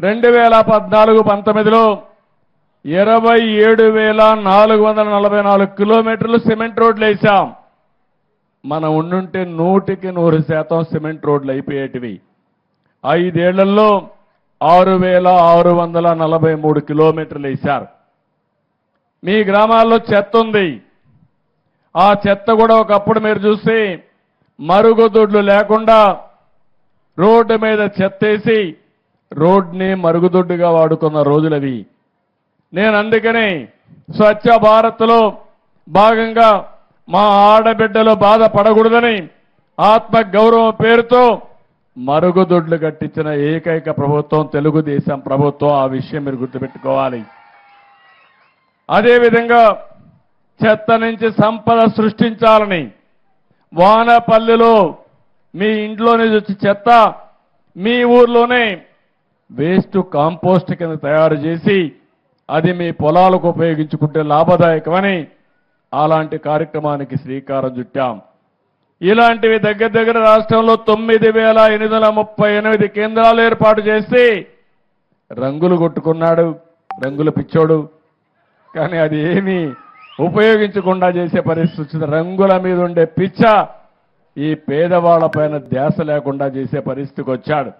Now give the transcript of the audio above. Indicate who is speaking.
Speaker 1: రెండు వేల పద్నాలుగు పంతొమ్మిదిలో ఇరవై ఏడు వేల నాలుగు వందల నలభై నాలుగు కిలోమీటర్లు సిమెంట్ రోడ్లు వేశాం. మనం ఉండుంటే నూటికి నూరు శాతం సిమెంట్ రోడ్లు అయిపోయేటివి. ఐదేళ్ళలో ఆరు వేల ఆరు వందల నలభై మూడు కిలోమీటర్లు వేశారు. మీ గ్రామాల్లో చెత్త ఉంది. ఆ చెత్త కూడా ఒకప్పుడు మీరు చూస్తే మరుగుదొడ్లు లేకుండా రోడ్డు మీద చెత్తేసి రోడ్ని మరుగుదొడ్డుగా వాడుకున్న రోజులవి. నేను అందుకని స్వచ్ఛ భారత్లో భాగంగా మా ఆడబిడ్డలు బాధపడకూడదని ఆత్మ గౌరవం పేరుతో మరుగుదొడ్లు కట్టించిన ఏకైక ప్రభుత్వం తెలుగుదేశం ప్రభుత్వం. ఆ విషయం మీరు గుర్తుపెట్టుకోవాలి. అదేవిధంగా చెత్త నుంచి సంపద సృష్టించాలని వానపల్లిలో మీ ఇంట్లో నుంచి వచ్చి చెత్త మీ ఊర్లోనే వేస్ట్ కాంపోస్ట్ కింద తయారు చేసి అది మీ పొలాలకు ఉపయోగించుకుంటే లాభదాయకమని అలాంటి కార్యక్రమానికి శ్రీకారం చుట్టాం. ఇలాంటివి దగ్గర దగ్గర రాష్ట్రంలో తొమ్మిది వేల ఎనిమిది వందల ముప్పై ఎనిమిది కేంద్రాలు ఏర్పాటు చేసి రంగులు కొట్టుకున్నాడు రంగుల పిచ్చోడు. కానీ అది ఏమీ ఉపయోగించకుండా చేసే పరిస్థితి వచ్చింది. రంగుల మీద ఉండే పిచ్చ ఈ పేదవాళ్ళ పైన ధ్యాస లేకుండా చేసే పరిస్థితికి వచ్చాడు.